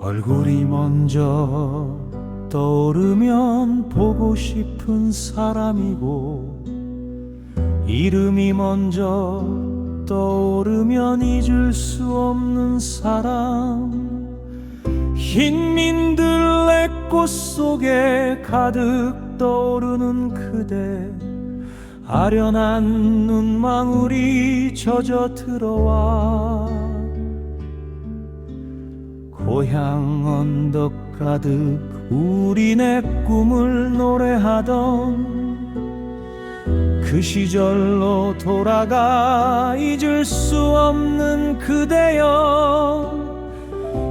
얼굴이 먼저 떠오르면 보고 싶은 사람이고 이름이 먼저 떠오르면 잊을 수 없는 사람. 흰 민들레 꽃 속에 가득 떠오르는 그대 아련한 눈망울이 젖어 들어와 고향 언덕 가득 우리 내 꿈을 노래하던 그 시절로 돌아가 잊을 수 없는 그대여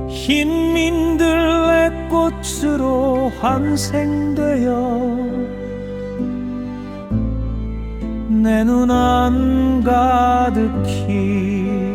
흰 민들레 꽃으로 환생되어 내 눈 안 가득히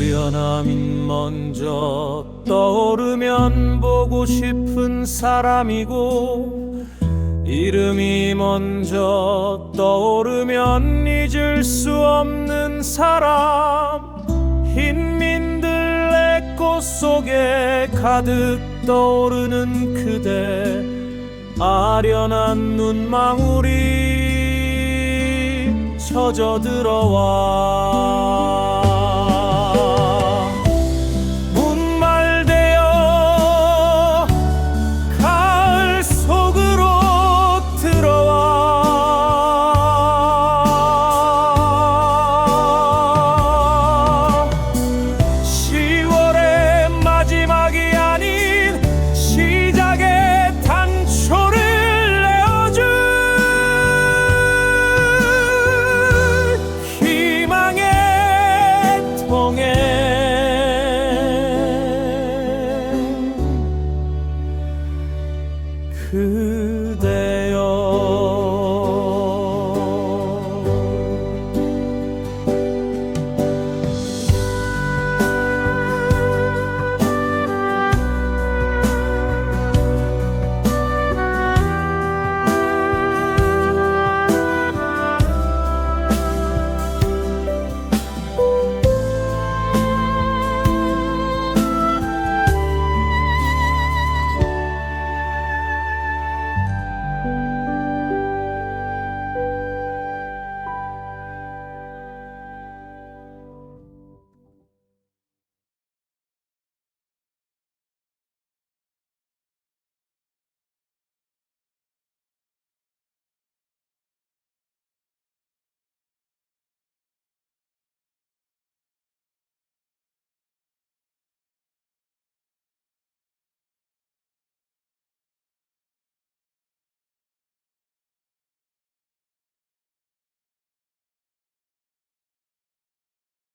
어련함이 먼저 떠오르면 보고 싶은 사람이고 이름이 먼저 떠오르면 잊을 수 없는 사람. 흰 민들레 꽃 속에 가득 떠오르는 그대 아련한 눈망울이 젖어 들어와